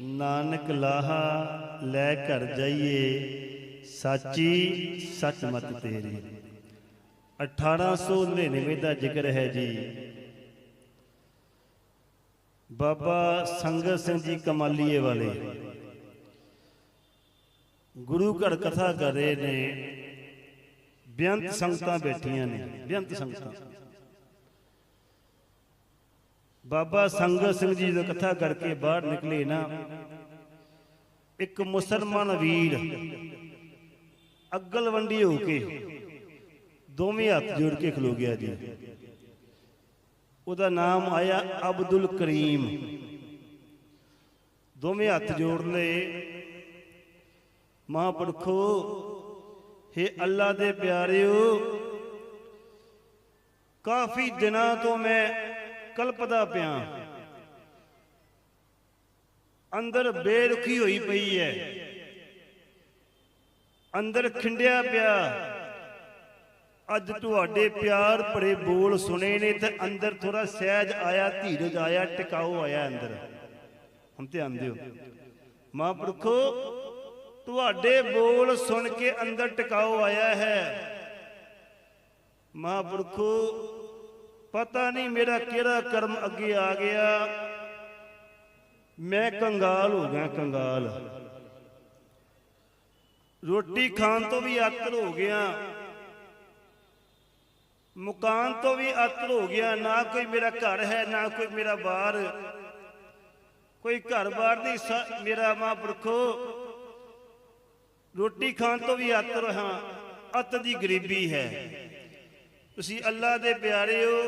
ਨਾਨਕ ਲਾਹਾ ਲੈ ਘਰ ਜਾਈਏ, ਸਾਚੀ ਸਚਮਤ ਤੇਰੀ। 1899 ਦਾ ਜ਼ਿਕਰ ਹੈ ਜੀ। ਬਾਬਾ ਸੰਗਤ ਸਿੰਘ ਜੀ ਕਮਾਲੀਏ ਵਾਲੇ, ਗੁਰੂ ਘਰ ਕਥਾ ਕਰ ਰਹੇ ਨੇ ਬੇਅੰਤ ਸੰਗਤਾਂ ਬੈਠੀਆਂ ਨੇ ਬੇਅੰਤ ਸੰਗਤਾਂ। ਬਾਬਾ ਸੰਗਤ ਸਿੰਘ ਜੀ ਦੀ ਕਥਾ ਕਰਕੇ ਬਾਹਰ ਨਿਕਲੇ ਨਾ। ਇੱਕ ਮੁਸਲਮਾਨ ਵੀਰ ਅਗਲ ਵੰਡੀ ਹੋ ਕੇ ਦੋਵੇਂ ਹੱਥ ਜੋੜ ਕੇ ਖਲੋ ਗਿਆ ਜੀ। ਉਹਦਾ ਨਾਮ ਆਇਆ ਅਬਦੁਲ ਕਰੀਮ। ਦੋਵੇਂ ਹੱਥ ਜੋੜ ਲਏ। ਮਹਾਂਪੁਰਖੋ हे ਅੱਲਾ ਦੇ ਪਿਆਰਿਓ, ਕਾਫੀ ਦਿਨਾਂ ਤੋਂ ਮੈਂ ਕਲਪਦਾ ਪਿਆ। ਅੰਦਰ ਬੇਰੁਖੀ ਹੋਈ ਪਈ ਹੈ। ਅੰਦਰ ਖਿੰਡਿਆ ਪਿਆ। ਅੱਜ ਤੁਹਾਡੇ ਪਿਆਰ ਭਰੇ ਬੋਲ ਸੁਣੇ ਨੇ ਤੇ ਅੰਦਰ ਥੋੜਾ ਸਹਿਜ ਆਇਆ, ਧੀਰਜ ਆਇਆ ਟਿਕਾਓ ਆਇਆ ਅੰਦਰ। ਹੁਣ ਧਿਆਨ ਦਿਓ। ਮਹਾਂਪੁਰਖੋ, ਤੁਹਾਡੇ ਬੋਲ ਸੁਣ ਕੇ ਅੰਦਰ ਟਿਕਾਓ ਆਇਆ ਹੈ। ਮਹਾਂਪੁਰਖੋ ਪਤਾ ਨਹੀਂ ਮੇਰਾ ਕਿਹੜਾ ਕਰਮ ਅੱਗੇ ਆ ਗਿਆ। ਮੈਂ ਕੰਗਾਲ ਹੋ ਗਿਆ, ਕੰਗਾਲ। ਰੋਟੀ ਖਾਣ ਤੋਂ ਵੀ ਆਤਰ ਹੋ ਗਿਆ। ਮਕਾਨ ਤੋਂ ਵੀ ਆਤਰ ਹੋ ਗਿਆ। ਨਾ ਕੋਈ ਮੇਰਾ ਘਰ ਹੈ, ਨਾ ਕੋਈ ਮੇਰਾ ਬਾਹਰ। ਕੋਈ ਘਰ-ਬਾਰ ਦੀ ਸ- ਮੇਰਾ ਮਹਾਂਪੁਰਖੋ। ਰੋਟੀ ਖਾਣ ਤੋਂ ਵੀ ਆਤਰ ਹਾਂ ਅਤ ਦੀ ਗਰੀਬੀ ਹੈ। ਤੁਸੀਂ ਅੱਲਾ ਦੇ ਪਿਆਰੇ ਹੋ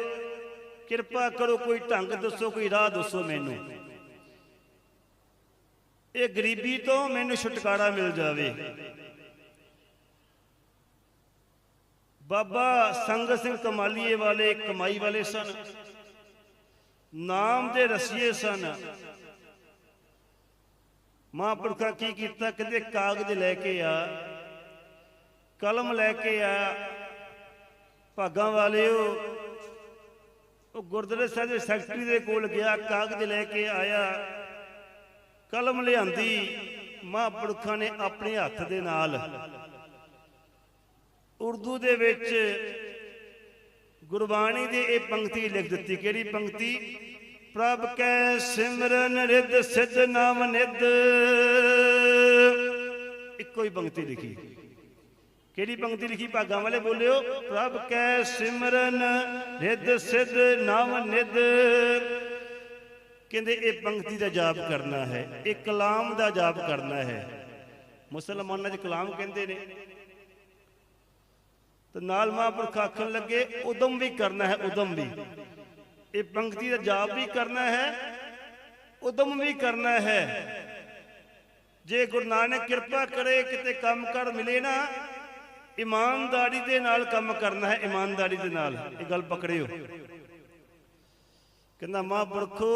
ਕਿਰਪਾ ਕਰੋ ਕੋਈ ਢੰਗ ਦੱਸੋ, ਕੋਈ ਰਾਹ ਦੱਸੋ ਮੈਨੂੰ। ਇਹ ਗਰੀਬੀ ਤੋਂ ਮੈਨੂੰ ਛੁਟਕਾਰਾ ਮਿਲ ਜਾਵੇ। ਬਾਬਾ ਸੰਗਤ ਸਿੰਘ ਕਮਾਲੀਏ ਵਾਲੇ, ਕਮਾਈ ਵਾਲੇ ਸਨ। ਨਾਮ ਦੇ ਰਸੀਏ ਸਨ। ਮਹਾਂਪੁਰਖਾਂ ਕੀ ਕੀਤਾ? ਕਹਿੰਦੇ, ਕਾਗਜ਼ ਲੈ ਕੇ ਆ, ਕਲਮ ਲੈ ਕੇ ਆ ਭਾਗਾਂ ਵਾਲਿਓ, ਉਹ ਗੁਰਦੁਆਰੇ ਸਾਹਿਬ ਦੇ ਸੈਕਟਰੀ ਦੇ ਕੋਲ ਗਿਆ, ਕਾਗਜ਼ ਲੈ ਕੇ ਆਇਆ, ਕਲਮ ਲਿਆਂਦੀ, ਮਹਾਂਪੁਰਖਾਂ ਨੇ ਆਪਣੇ ਹੱਥ ਦੇ ਨਾਲ। ਉਰਦੂ ਦੇ ਵਿੱਚ ਗੁਰਬਾਣੀ ਦੀ ਇਹ ਪੰਕਤੀ ਲਿਖ ਦਿੱਤੀ। ਕਿਹੜੀ ਪੰਕਤੀ? ਪ੍ਰਭ ਕੈ ਸਿਮਰਨ ਰਿੱਧ, ਸਿਧ ਨਾਮ ਨਿੱਧ। ਇੱਕੋ ਹੀ ਪੰਕਤੀ ਲਿਖੀ। ਕਿਹੜੀ ਪੰਕਤੀ ਲਿਖੀ? ਭਾਗਾਂ ਵਾਲੇ ਬੋਲਿਓ, ਪ੍ਰਭ ਕੈ ਸਿਮਰਨ ਰਿੱਧ ਸਿੱਧ, ਨਾਮ ਨਿੱਧ। ਕਹਿੰਦੇ ਇਹ ਪੰਕਤੀ ਦਾ ਜਾਪ ਕਰਨਾ ਹੈ, ਇਹ ਕਲਾਮ ਦਾ ਜਾਪ ਕਰਨਾ ਹੈ। ਮੁਸਲਮਾਨਾਂ 'ਚ ਕਲਾਮ ਕਹਿੰਦੇ ਨੇ। ਤੇ ਨਾਲ ਮਹਾਂਪੁਰਖ ਆਖਣ ਲੱਗੇ, ਉਦਮ ਵੀ ਕਰਨਾ ਹੈ, ਉਦਮ ਵੀ। ਇਹ ਪੰਕਤੀ ਦਾ ਜਾਪ ਵੀ ਕਰਨਾ ਹੈ, ਉਦਮ ਵੀ ਕਰਨਾ ਹੈ। ਜੇ ਗੁਰੂ ਨਾਨਕ ਕਿਰਪਾ ਕਰੇ, ਕਿਤੇ ਕੰਮ ਕਰ ਮਿਲੇ ਨਾ ਇਮਾਨਦਾਰੀ ਦੇ ਨਾਲ ਕੰਮ ਕਰਨਾ ਹੈ, ਇਮਾਨਦਾਰੀ ਦੇ ਨਾਲ। ਇਹ ਗੱਲ ਪਕੜਿਓ। ਕਹਿੰਦਾ ਮਹਾਂਪੁਰਖੋ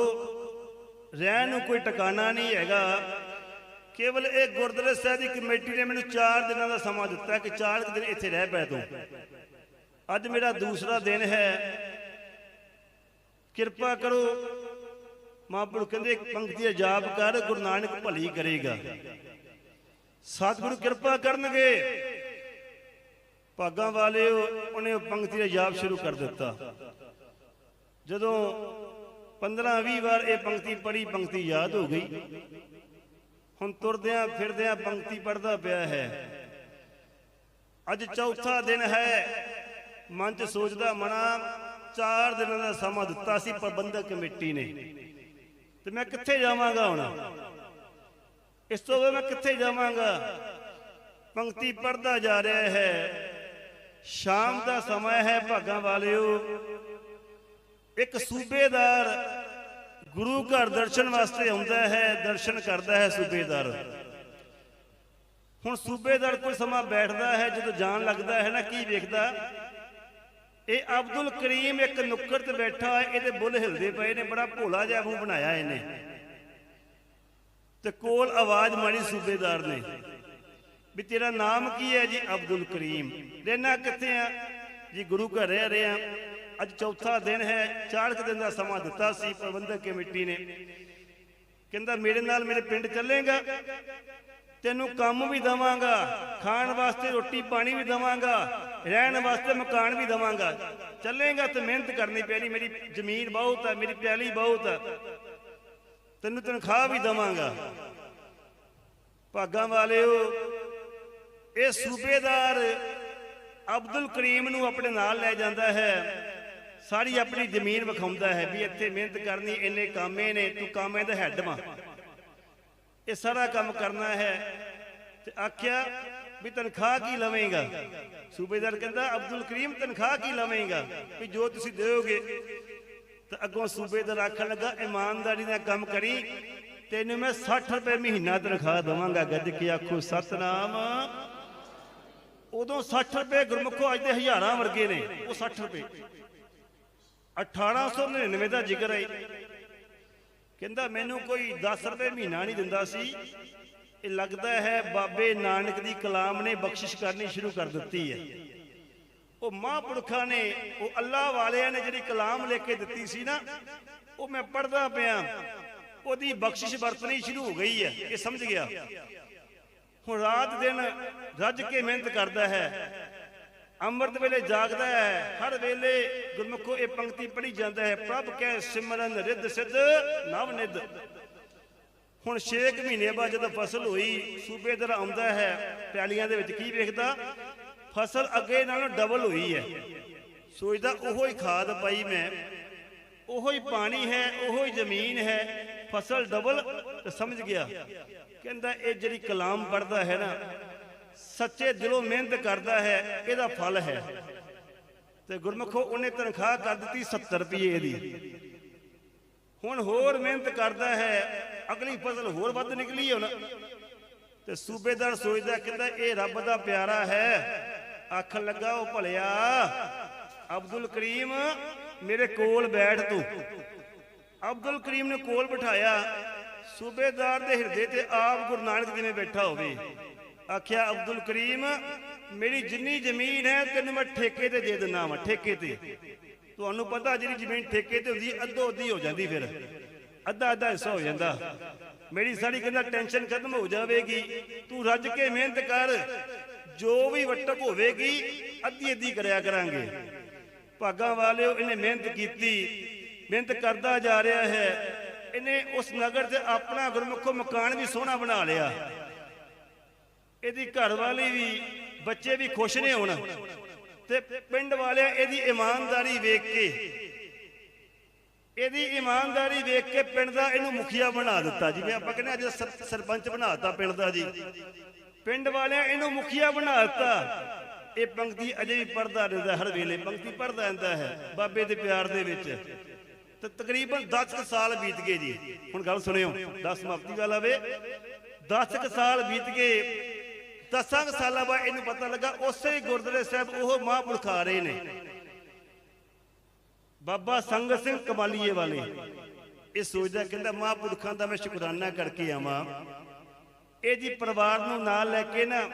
ਰਹਿਣ ਨੂੰ ਕੋਈ ਟਿਕਾਣਾ ਨਹੀਂ ਹੈਗਾ। ਕੇਵਲ ਇਹ ਗੁਰਦੁਆਰਾ ਸਾਹਿਬ ਦੀ ਕਮੇਟੀ ਨੇ ਮੈਨੂੰ 4 ਦਿਨਾਂ ਦਾ ਸਮਾਂ ਦਿੱਤਾ ਕਿ 4 ਦਿਨ ਇੱਥੇ ਰਹਿ ਪੈ ਤੂੰ। ਅੱਜ ਮੇਰਾ ਦੂਸਰਾ ਦਿਨ ਹੈ। ਕਿਰਪਾ ਕਰੋ ਮਹਾਂਪੁਰਖ ਕਹਿੰਦੇ, ਇੱਕ ਪੰਕਤੀ ਦਾ ਜਾਪ ਕਰ, ਗੁਰੂ ਨਾਨਕ ਭਲੀ ਕਰੇਗਾ। ਸਤਿਗੁਰੂ ਕਿਰਪਾ ਕਰਨਗੇ। ਭਾਗਾਂ ਵਾਲੇ ਉਹਨੇ ਉਹ ਪੰਕਤੀ ਦਾ ਜਾਪ ਸ਼ੁਰੂ ਕਰ ਦਿੱਤਾ। ਜਦੋਂ 15-20 ਵਾਰ ਇਹ ਪੰਕਤੀ ਪੜ੍ਹੀ, ਪੰਕਤੀ ਯਾਦ ਹੋ ਗਈ। ਹੁਣ ਤੁਰਦਿਆਂ ਫਿਰਦਿਆਂ ਪੰਕਤੀ ਪੜਦਾ ਪਿਆ ਹੈ। ਅੱਜ ਚੌਥਾ ਦਿਨ ਹੈ। ਮਨ ਚ ਸੋਚਦਾ ਮਨਾ, ਚਾਰ ਦਿਨਾਂ ਦਾ ਸਮਾਂ ਦਿੱਤਾ ਸੀ ਪ੍ਰਬੰਧਕ ਕਮੇਟੀ ਨੇ। ਤੇ ਮੈਂ ਕਿੱਥੇ ਜਾਵਾਂਗਾ ਹੁਣ? ਇਸ ਤੋਂ ਬਾਅਦ ਮੈਂ ਕਿੱਥੇ ਜਾਵਾਂਗਾ? ਪੰਕਤੀ ਪੜਦਾ ਜਾ ਰਿਹਾ ਹੈ। ਸ਼ਾਮ ਦਾ ਸਮਾਂ ਹੈ ਭਾਗਾਂ ਵਾਲਿਓ। ਇੱਕ ਸੂਬੇਦਾਰ ਗੁਰੂ ਘਰ ਦਰਸ਼ਨ ਵਾਸਤੇ ਆਉਂਦਾ ਹੈ, ਦਰਸ਼ਨ ਕਰਦਾ ਹੈ ਸੂਬੇਦਾਰ। ਹੁਣ ਸੂਬੇਦਾਰ ਕੋਈ ਸਮਾਂ ਬੈਠਦਾ ਹੈ, ਜਦੋਂ ਜਾਣ ਲੱਗਦਾ ਹੈ ਨਾ, ਕੀ ਵੇਖਦਾ? ਇਹ ਅਬਦੁਲ ਕਰੀਮ ਇੱਕ ਨੁੱਕਰ ਤੇ ਬੈਠਾ ਹੈ, ਇਹਦੇ ਬੁੱਲ ਹਿਲਦੇ ਪਏ ਨੇ, ਬੜਾ ਭੋਲਾ ਜਿਹਾ ਮੂੰਹ ਬਣਾਇਆ ਇਹਨੇ। ਤੇ ਕੋਲ ਆਵਾਜ਼ ਮਾਰੀ ਸੂਬੇਦਾਰ ਨੇ। ਵੀ ਤੇਰਾ ਨਾਮ ਕੀ ਹੈ ਜੀ? ਅਬਦੁਲ ਕਰੀਮ। ਰਹਿਣਾ ਕਿੱਥੇ ਆ? ਜੀ ਗੁਰੂ ਘਰ ਰਹਿ ਰਹੇ ਆ। ਅੱਜ ਚੌਥਾ ਦਿਨ ਹੈ। ਚਾਰ ਦਿਨ ਦਾ ਸਮਾਂ ਦਿੱਤਾ ਸੀ। ਪ੍ਰਬੰਧਕ ਕਮੇਟੀ ਨੇ। ਕਹਿੰਦਾ, ਮੇਰੇ ਨਾਲ ਮੇਰੇ ਪਿੰਡ ਚੱਲੇਗਾ। ਤੈਨੂੰ ਕੰਮ ਵੀ ਦਵਾਂਗਾ। ਖਾਣ ਵਾਸਤੇ ਰੋਟੀ ਪਾਣੀ ਵੀ ਦਵਾਂਗਾ। ਰਹਿਣ ਵਾਸਤੇ ਮਕਾਨ ਵੀ ਦਵਾਂਗਾ। ਚੱਲੇਗਾ ਤੇ ਮਿਹਨਤ ਕਰਨੀ ਪੈਣੀ। ਮੇਰੀ ਜ਼ਮੀਨ ਬਹੁਤ ਹੈ ਮੇਰੀ ਪਿਆਲੀ ਬਹੁਤ ਹੈ ਤੈਨੂੰ ਤਨਖਾਹ ਵੀ ਦਵਾਂਗਾ। ਭਾਗਾਂ ਵਾਲਿਓ ਇਹ ਸੂਬੇਦਾਰ ਅਬਦੁਲ ਕਰੀਮ ਨੂੰ ਆਪਣੇ ਨਾਲ ਲੈ ਜਾਂਦਾ ਹੈ। ਸਾਰੀ ਆਪਣੀ ਜ਼ਮੀਨ ਵਿਖਾਉਂਦਾ ਹੈ ਵੀ ਇੱਥੇ ਮਿਹਨਤ ਕਰਨੀ, ਇੰਨੇ ਕਾਮੇ ਨੇ, ਤੂੰ ਕਾਮੇ ਦਾ ਹੈੱਡ ਵਾਂ। ਇਹ ਸਾਰਾ ਕੰਮ ਕਰਨਾ ਹੈ ਤੇ ਆਖਿਆ ਵੀ ਤਨਖਾਹ ਕੀ ਲਵੇਂਗਾ? ਸੂਬੇਦਾਰ ਕਹਿੰਦਾ, ਅਬਦੁਲ ਕਰੀਮ, ਤਨਖਾਹ ਕੀ ਲਵੇਂਗਾ? ਵੀ ਜੋ ਤੁਸੀਂ ਦਿਓਗੇ। ਤਾਂ ਅੱਗੋਂ ਸੂਬੇਦਾਰ ਆਖਣ ਲੱਗਾ, ਇਮਾਨਦਾਰੀ ਨਾਲ ਕੰਮ ਕਰੀ, ਤੈਨੂੰ ਮੈਂ 60 ਰੁਪਏ ਮਹੀਨਾ ਤਨਖਾਹ ਦਵਾਂਗਾ। ਗੱਜ ਕੇ ਆਖੋ, ਸਤਨਾਮ ਉਦੋਂ 60 ਰੁਪਏ ਗੁਰਮੁਖੋ ਅੱਜ ਦੇ ਹਜ਼ਾਰਾਂ ਵਰਗੇ ਨੇ, ਉਹ 60 ਰੁਪਏ। 1899 ਦਾ ਜ਼ਿਕਰ ਹੈ। ਕਹਿੰਦਾ ਮੈਨੂੰ ਕੋਈ 10 ਰੁਪਏ ਮਹੀਨਾ ਨਹੀਂ ਦਿੰਦਾ ਸੀ। ਇਹ ਲੱਗਦਾ ਹੈ ਬਾਬੇ ਨਾਨਕ ਦੀ ਕਲਾਮ ਨੇ ਬਖਸ਼ਿਸ਼ ਕਰਨੀ ਸ਼ੁਰੂ ਕਰ ਦਿੱਤੀ ਹੈ। ਉਹ ਮਹਾਂਪੁਰਖਾਂ ਨੇ, ਉਹ ਅੱਲਾਹ ਵਾਲਿਆਂ ਨੇ ਜਿਹੜੀ ਕਲਾਮ ਲੈ ਕੇ ਦਿੱਤੀ ਸੀ ਨਾ, ਉਹ ਮੈਂ ਪੜਦਾ ਪਿਆ। ਉਹਦੀ ਬਖਸ਼ਿਸ਼ ਵਰਤਣੀ ਸ਼ੁਰੂ ਹੋ ਗਈ ਹੈ। ਇਹ ਸਮਝ ਗਿਆ। ਹੁਣ ਰਾਤ ਦਿਨ ਰੱਜ ਕੇ ਮਿਹਨਤ ਕਰਦਾ ਹੈ। ਅੰਮ੍ਰਿਤ ਵੇਲੇ ਜਾਗਦਾ ਹੈ। ਹਰ ਵੇਲੇ ਗੁਰਮੁਖੋ ਇਹ ਪੰਕਤੀ ਪੜ੍ਹੀ ਜਾਂਦਾ ਹੈ। ਪ੍ਰਭ ਕੈ ਸਿਮਰਨ ਰਿੱਧ ਸਿੱਧ, ਨਵ ਨਿਧ। ਹੁਣ 6 ਮਹੀਨੇ ਬਾਅਦ ਜਦੋਂ ਫਸਲ ਹੋਈ ਸੂਬੇਦਾਰ ਆਉਂਦਾ ਹੈ। ਪਿਆਲੀਆਂ ਦੇ ਵਿੱਚ ਕੀ ਵੇਖਦਾ? ਫਸਲ ਅੱਗੇ ਨਾਲੋਂ ਡਬਲ ਹੋਈ ਹੈ। ਸੋਚਦਾ, ਉਹੋ ਹੀ ਖਾਦ ਪਾਈ ਮੈਂ। ਉਹੋ ਹੀ ਪਾਣੀ ਹੈ, ਉਹੋ ਹੀ ਜ਼ਮੀਨ ਹੈ। ਫਸਲ ਡਬਲ ਸਮਝ ਗਿਆ। ਕਹਿੰਦਾ ਇਹ ਜਿਹੜੀ ਕਲਾਮ ਪੜਦਾ ਹੈ ਨਾ, ਸੱਚੇ ਦਿਲੋਂ ਮਿਹਨਤ ਕਰਦਾ ਹੈ, ਇਹਦਾ ਫਲ ਹੈ। ਤੇ ਗੁਰਮਖੋ ਉਹਨੇ ਤਨਖਾਹ ਕਰ ਦਿੱਤੀ 70 ਰੁਪਏ ਦੀ। ਹੁਣ ਹੋਰ ਮਿਹਨਤ ਕਰਦਾ ਹੈ, ਅਗਲੀ ਫਸਲ ਹੋਰ ਵੱਧ ਨਿਕਲੀ ਹੁਣ। ਤੇ ਸੂਬੇਦਾਰ ਸੋਚਦਾ, ਕਹਿੰਦਾ ਇਹ ਰੱਬ ਦਾ ਪਿਆਰਾ ਹੈ। ਆਖਣ ਲੱਗਾ, ਉਹ ਭਲਿਆ, ਅਬਦੁਲ ਕਰੀਮ, ਮੇਰੇ ਕੋਲ ਬੈਠ ਤੂੰ। ਅਬਦੁਲ ਕਰੀਮ ਨੇ ਕੋਲ ਬਿਠਾਇਆ ਸੂਬੇਦਾਰ ਦੇ ਹਿਰਦੇ ਤੇ ਆਪ ਗੁਰੂ ਨਾਨਕ ਜਿਵੇਂ ਬੈਠਾ ਹੋਵੇ। ਆਖਿਆ, ਅਬਦੁਲ ਕਰੀਮ, ਮੇਰੀ ਜਿੰਨੀ ਜ਼ਮੀਨ ਹੈ, ਤੈਨੂੰ ਮੈਂ ਠੇਕੇ ਤੇ ਦੇ ਦਿੰਦਾ ਵਾਂ, ਠੇਕੇ ਤੇ। ਤੁਹਾਨੂੰ ਪਤਾ ਜਿਹੜੀ ਜ਼ਮੀਨ ਠੇਕੇ ਤੇ ਹੁੰਦੀ ਅੱਧੋ ਅੱਧੀ ਹੋ ਜਾਂਦੀ ਫਿਰ। ਅੱਧਾ ਅੱਧਾ ਹਿੱਸਾ ਹੋ ਜਾਂਦਾ। ਮੇਰੀ ਸਾਰੀ ਕਹਿੰਦਾ, ਟੈਨਸ਼ਨ ਖਤਮ ਹੋ ਜਾਵੇਗੀ। ਤੂੰ ਰੱਜ ਕੇ ਮਿਹਨਤ ਕਰ। ਜੋ ਵੀ ਵਟਕ ਹੋਵੇਗੀ ਅੱਧੀ ਅੱਧੀ ਕਰਿਆ ਕਰਾਂਗੇ। ਭਾਗਾਂ ਵਾਲਿਓ, ਇਹਨੇ ਮਿਹਨਤ ਕੀਤੀ। ਮਿਹਨਤ ਕਰਦਾ ਜਾ ਰਿਹਾ ਹੈ। ਇਹਨੇ ਉਸ ਨਗਰ ਚ ਆਪਣਾ ਗੁਰਮੁਖੋ ਮਕਾਨ ਵੀ ਸੋਹਣਾ ਬਣਾ ਲਿਆ। ਇਹਦੀ ਘਰ ਵਾਲੀ ਵੀ, ਬੱਚੇ ਵੀ ਖੁਸ਼ ਨੇ ਹੁਣ। ਤੇ ਪਿੰਡ ਵਾਲਿਆਂ ਇਹਦੀ ਇਮਾਨਦਾਰੀ ਵੇਖ ਕੇ, ਇਹਦੀ ਇਮਾਨਦਾਰੀ ਵੇਖ ਕੇ ਪਿੰਡ ਦਾ ਇਹਨੂੰ ਮੁਖੀਆ ਬਣਾ ਦਿੱਤਾ ਜਿਵੇਂ ਆਪਾਂ ਕਹਿੰਦੇ ਅੱਜ ਸਰ- ਸਰਪੰਚ ਬਣਾਤਾ ਪਿੰਡ ਦਾ ਜੀ। ਪਿੰਡ ਵਾਲਿਆਂ ਇਹਨੂੰ ਮੁਖੀਆ ਬਣਾ ਦਿੱਤਾ। ਇਹ ਪੰਕਤੀ ਅਜੇ ਵੀ ਪੜਦਾ ਰਹਿੰਦਾ, ਹਰ ਵੇਲੇ ਪੰਕਤੀ ਪੜਦਾ ਰਹਿੰਦਾ ਹੈ, ਬਾਬੇ ਦੇ ਪਿਆਰ ਦੇ ਵਿੱਚ। ਤੇ, ਤਕਰੀਬਨ 10 ਕੁ ਸਾਲ ਬੀਤ ਗਏ ਜੀ। ਹੁਣ ਗੱਲ ਸੁਣਿਓ 10 ਸਮਾਪਤੀ ਗੱਲ ਆਵੇ। 10 ਕੁ ਸਾਲ ਬੀਤ ਗਏ, ਦਸਾਂ ਕੁ ਸਾਲਾਂ ਬਾਅਦ ਇਹਨੂੰ ਪਤਾ ਲੱਗਾ, ਉਸੇ ਗੁਰਦੁਆਰੇ ਸਾਹਿਬ ਉਹ ਮਹਾਂਪੁਰਖ ਆ ਰਹੇ ਨੇ। ਬਾਬਾ ਸੰਗਤ ਸਿੰਘ ਕਮਾਲੀਏ ਵਾਲੇ। ਇਹ ਸੋਚਦਾ, ਕਹਿੰਦਾ, ਮਹਾਂਪੁਰਖਾਂ ਦਾ ਮੈਂ ਸ਼ੁਕਰਾਨਾ ਕਰਕੇ ਆਵਾਂ। ਇਹ ਜੀ ਪਰਿਵਾਰ ਨੂੰ ਨਾਲ ਲੈ ਕੇ ਨਾ,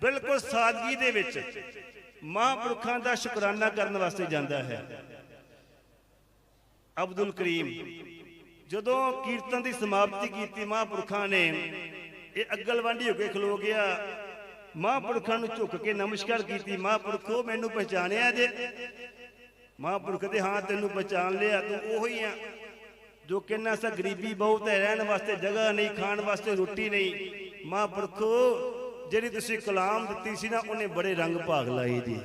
ਬਿਲਕੁਲ ਸਾਦਗੀ ਦੇ ਵਿੱਚ ਮਹਾਂਪੁਰਖਾਂ ਦਾ ਸ਼ੁਕਰਾਨਾ ਕਰਨ ਵਾਸਤੇ ਜਾਂਦਾ ਹੈ। ਅਬਦੁਲ ਕਰੀਮ। ਜਦੋਂ ਕੀਰਤਨ ਦੀ ਸਮਾਪਤੀ ਕੀਤੀ ਮਹਾਂਪੁਰਖਾਂ ਨੇ, ਇਹ ਅਗਲਵਾਂਢੀ ਹੋ ਕੇ ਖਲੋ ਗਿਆ। ਮਹਾਂਪੁਰਖਾਂ ਨੂੰ ਝੁੱਕ ਕੇ ਨਮਸਕਾਰ ਕੀਤੀ, ਮਹਾਂਪੁਰਖੋ ਮੈਨੂੰ ਪਛਾਣਿਆ ਜੇ। ਮਹਾਂਪੁਰਖ ਦੇ ਹਾਂ ਤੈਨੂੰ ਪਛਾਣ ਲਿਆ, ਤੂੰ ਉਹੀ ਆ ਜੋ ਕਿੰਨਾ ਸਾ ਗਰੀਬੀ ਬਹੁਤ ਹੈ, ਰਹਿਣ ਵਾਸਤੇ ਜਗ੍ਹਾ ਨਹੀਂ, ਖਾਣ ਵਾਸਤੇ ਰੋਟੀ ਨਹੀਂ। ਮਹਾਂਪੁਰਖੋ, ਜਿਹੜੀ ਤੁਸੀਂ ਕਲਾਮ ਦਿੱਤੀ ਸੀ ਨਾ, ਉਹਨੇ ਬੜੇ ਰੰਗ ਭਾਗ ਲਾਏ ਜੀ।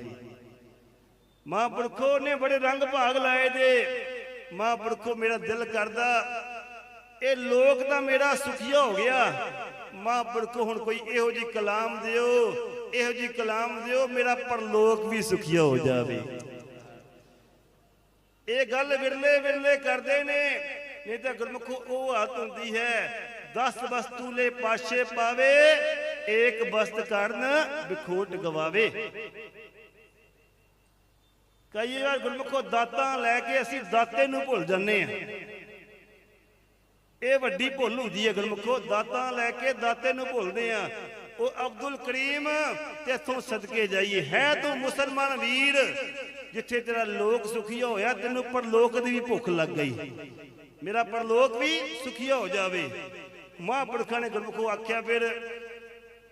ਮਹਾਂਪੁਰਖੋ ਨੇ ਬੜੇ ਰੰਗ ਭਾਗ ਲਾਏ ਜੇ। ਮਹਾਂਪੁਰਖੋ, ਮੇਰਾ ਦਿਲ ਕਰਦਾ, ਇਹ ਲੋਕ ਤਾਂ ਮੇਰਾ ਸੁਖੀਆ ਹੋ ਗਿਆ। ਮਹਾਂਪੁਰਖੋ, ਹੁਣ ਕੋਈ ਇਹੋ ਜੀ ਕਲਾਮ ਦਿਓ, ਇਹੋ ਜੀ ਕਲਾਮ ਦਿਓ, ਮੇਰਾ ਪਰਲੋਕ ਵੀ ਸੁਖੀਆ ਹੋ ਜਾਵੇ। ਇਹ ਗੱਲ ਵਿਰਲੇ ਵਿਰਲੇ ਕਰਦੇ ਨੇ, ਨਹੀਂ ਤਾਂ ਗੁਰਮੁਖੋ, ਉਹ ਹਾਲਤ ਹੁੰਦੀ ਹੈ 10 ਵਸਤੂ ਲੈ ਪਾਸ਼ੇ ਪਾਵੇ, ਏਕ ਬਸਤ ਕਰਨ, ਵਿਖੋਟ ਗਵਾਵੇ। ਕਈ ਵਾਰ ਗੁਰਮੁਖੋ ਦਾਤਾਂ ਲੈ ਕੇ ਅਸੀਂ ਦਾਤੇ ਨੂੰ ਭੁੱਲ ਜੰਨੇ ਆ ਇਹ ਵੱਡੀ ਭੁੱਲ ਹੁੰਦੀ ਹੈ ਗੁਰਮੁਖੋ, ਦਾਤਾਂ ਲੈ ਕੇ ਦਾਤੇ ਨੂੰ ਭੁੱਲਦੇ ਆ ਉਹ ਅਬਦੁਲ ਕਰੀਮ ਤੇ ਸਦਕੇ ਜਾਈਏ। ਹੈ ਤੂੰ ਮੁਸਲਮਾਨ ਵੀਰ, ਜਿੱਥੇ ਤੇਰਾ ਲੋਕ ਸੁਖੀਆ ਹੋਇਆ, ਤੈਨੂੰ ਪਰਲੋਕ ਦੀ ਵੀ ਭੁੱਖ ਲੱਗ ਗਈ। ਮੇਰਾ ਪਰਲੋਕ ਵੀ ਸੁਖੀਆ ਹੋ ਜਾਵੇ। ਮਹਾਂਪੁਰਖਾਂ ਨੇ ਗੁਰਮੁਖੋ ਆਖਿਆ ਫਿਰ,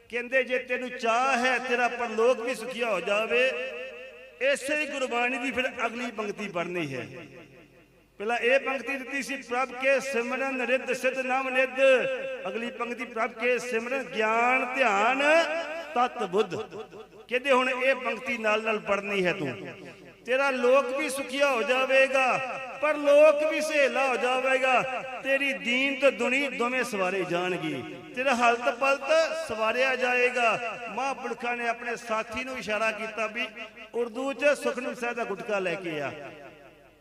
ਕਹਿੰਦੇ ਜੇ ਤੈਨੂੰ ਚਾਹ ਹੈ, ਤੇਰਾ ਪਰਲੋਕ ਵੀ ਸੁਖੀਆ ਹੋ ਜਾਵੇ। ਇਸੇ ਗੁਰਬਾਣੀ ਦੀ ਫਿਰ ਅਗਲੀ ਪੰਕਤੀ ਪੜ੍ਹਨੀ ਹੈ। ਪਹਿਲਾਂ ਇਹ ਪੰਕਤੀ ਦਿੱਤੀ ਸੀ, ਪ੍ਰਭ ਕੇ ਸਿਮਰਨ ਰਿੱਧ ਸਿਧ ਨਾਮ ਨਿੱਧ। ਅਗਲੀ ਪੰਕਤੀ, ਪ੍ਰਭ ਕੇ ਸਿਮਰਨ ਗਿਆਨ ਧਿਆਨ ਤਤ ਬੁੱਧ। ਕਹਿੰਦੇ ਹੁਣ ਇਹ ਪੰਕਤੀ ਨਾਲ ਨਾਲ ਪੜ੍ਹਨੀ ਹੈ ਤੂੰ। ਤੇਰਾ ਲੋਕ ਵੀ ਸੁਖੀਆ ਹੋ ਜਾਵੇਗਾ, ਪਰ ਲੋਕ ਵੀ ਸਹੇਲਾ ਹੋ ਜਾਵੇਗਾ। ਤੇਰੀ ਦੀਨ ਤੇ ਦੁਨੀ ਦੋਵੇਂ ਸਵਾਰੇ ਜਾਣਗੀ। ਤੇਰਾ ਹਲਤ ਪਲਤ ਸਵਾਰਿਆ ਜਾਏਗਾ। ਮਹਾਂਪੁਰਖਾਂ ਨੇ ਆਪਣੇ ਸਾਥੀ ਨੂੰ ਇਸ਼ਾਰਾ ਕੀਤਾ ਵੀ ਉਰਦੂ 'ਚ ਸੁਖਨਮ ਸਾਹਿਬ ਦਾ ਗੁਟਕਾ ਲੈ ਕੇ ਆ।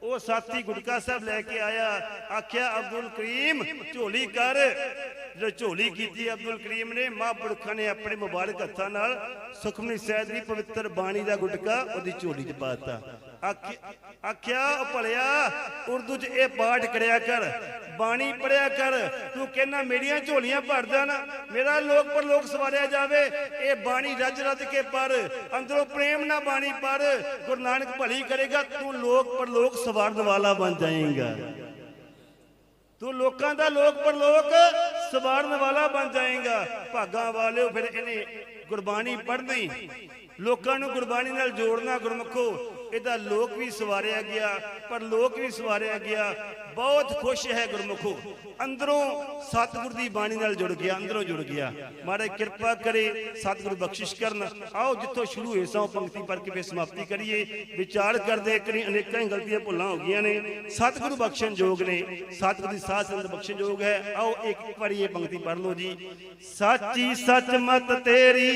ਉਹ ਸਾਥੀ ਗੁਟਕਾ ਸਾਹਿਬ ਲੈ ਕੇ ਆਇਆ, ਆਖਿਆ, ਅਬਦੁਲ ਕਰੀਮ, ਝੋਲੀ ਕਰ। ਜੋ ਝੋਲੀ ਕੀਤੀ ਅਬਦੁਲ ਕਰੀਮ ਨੇ। ਮਹਾਂਪੁਰਖਾਂ ਨੇ ਆਪਣੇ ਮੁਬਾਰਕ ਹੱਥਾਂ ਨਾਲ ਸੁਖਮਨੀ ਸਾਹਿਬ ਦੀ ਪਵਿੱਤਰ ਬਾਣੀ ਦਾ ਗੁਟਕਾ ਉਹਦੀ ਝੋਲੀ 'ਚ ਪਾਤਾ ਆਖਿ- ਆਖਿਆ ਭਲਿਆ, ਉਰਦੂ 'ਚ ਇਹ ਪਾਠ ਕਰਿਆ ਕਰ, ਬਾਣੀ ਪੜਿਆ ਕਰ, ਤੂੰ ਕਹਿੰਦਾ ਮੇਰੀਆਂ ਝੋਲੀਆਂ ਭਰਦਾ ਨਾ, ਮੇਰਾ ਲੋਕ ਪਰ ਲੋਕ ਸਵਾਰਿਆ ਜਾਵੇ, ਇਹ ਬਾਣੀ ਰੱਜ ਰੱਜ ਕੇ ਪੜ ਅੰਦਰੋਂ ਪ੍ਰੇਮ ਨਾਲ ਬਾਣੀ ਪੜ ਗੁਰੂ ਨਾਨਕ ਭਲੀ ਕਰੇਗਾ, ਤੂੰ ਲੋਕ ਪਰ ਲੋਕ ਸਵਾਰਨ ਵਾਲਾ ਬਣ ਜਾਏਗਾ। ਤੂੰ ਲੋਕਾਂ ਦਾ ਲੋਕ ਪਰ ਲੋਕ ਸਵਾਰਨ ਵਾਲਾ ਬਣ ਜਾਏਗਾ। ਭਾਗਾਂ ਵਾਲਿਓ ਫਿਰ ਇਹਨੇ ਗੁਰਬਾਣੀ ਪੜ੍ਹਨੀ। ਲੋਕਾਂ ਨੂੰ ਗੁਰਬਾਣੀ ਨਾਲ ਜੋੜਨਾ ਗੁਰਮਖੋ। ਇਹਦਾ ਲੋਕ ਵੀ ਸਵਾਰਿਆ ਗਿਆ, ਪਰ ਲੋਕ ਵੀ ਸਵਾਰਿਆ ਗਿਆ। ਬਹੁਤ ਖੁਸ਼ ਹੈ ਗੁਰਮੁਖੋ। ਅੰਦਰੋਂ ਸਤਿਗੁਰ ਦੀ ਬਾਣੀ ਨਾਲ ਜੁੜ ਗਿਆ, ਅੰਦਰੋਂ ਜੁੜ ਗਿਆ। ਮਹਾਰਾਜ ਕਿਰਪਾ ਕਰੇ ਸਤਿਗੁਰ ਬਖਸ਼ਿਸ਼ ਕਰਨ। ਆਓ ਜਿੱਥੋਂ ਸ਼ੁਰੂ ਹੋਏ ਸਾਂ ਪੰਕਤੀ ਪੜ੍ਹ ਕੇ ਫਿਰ ਸਮਾਪਤੀ ਕਰੀਏ। ਵਿਚਾਰ ਕਰਦੇ ਕਰੀ ਅਨੇਕਾਂ ਹੀ ਗਲਤੀਆਂ ਭੁੱਲਾਂ ਹੋ ਗਈਆਂ ਨੇ। ਸਤਿਗੁਰੂ ਬਖਸ਼ਣ ਯੋਗ ਨੇ। ਸਤਿਗੁਰ ਦੀ ਸਾਧ ਸੰਗਤ ਬਖਸ਼ਣ ਯੋਗ ਹੈ। ਆਓ ਇੱਕ ਵਾਰੀ ਇਹ ਪੰਕਤੀ ਪੜ੍ਹ ਲਓ ਜੀ। ਸਾਚੀ ਸੱਚ ਮਤ ਤੇਰੀ।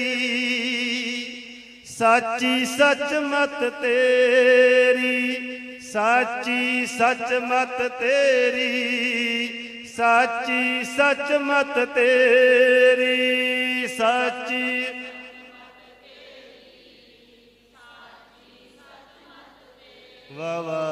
ਸਾਚੀ ਸੱਚਮਤ ਤੇਰੀ ਸਾਚੀ ਸੱਚਮਤ ਤੇਰੀ ਸਾਚੀ ਸੱਚਮਤ ਤੇਰੀ ਸਾਚੀ ਵਾ ਵਾ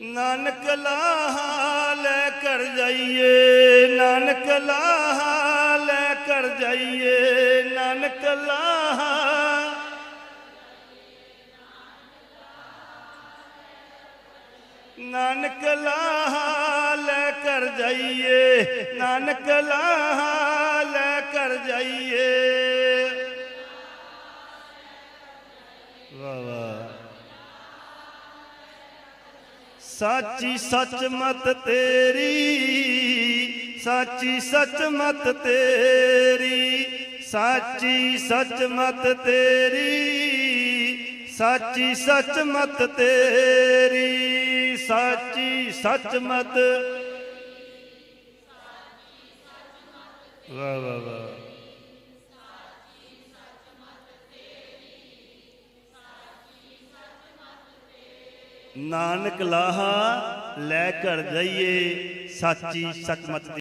ਨਾਨਕ ਲਾਹਾ ਲੈ ਕਰ ਜਾਈਏ, ਨਾਨਕ ਲਾਹਾ ਲੈ ਕਰ ਜਾਈਏ, ਨਾਨਕ ਲਾਹਾ। ਨਾਨਕ ਲਾਹਾ ਲੈ ਕਰ ਜਾਈਏ, ਨਾਨਕ ਲਾਹਾ ਲੈ ਕਰ ਜਾਈਏ। ਵਾ ਵਾ ਸਾਚੀ ਸੱਚ ਮਤ ਤੇਰੀ, ਸਾਚੀ ਸੱਚ ਮਤ ਤੇਰੀ, ਸਾਚੀ ਸੱਚ ਮਤ ਤੇਰੀ, ਸਾਚੀ ਸੱਚ ਮਤ ਤੇਰੀ, ਸਾਚੀ ਸੱਚ ਮਤ। ਵਾ ਵਾ ਵਾ ਨਾਨਕ ਲਾਹਾ ਲੈ ਕਰ ਜਾਈਏ ਸਾਚੀ ਸਚਮਤ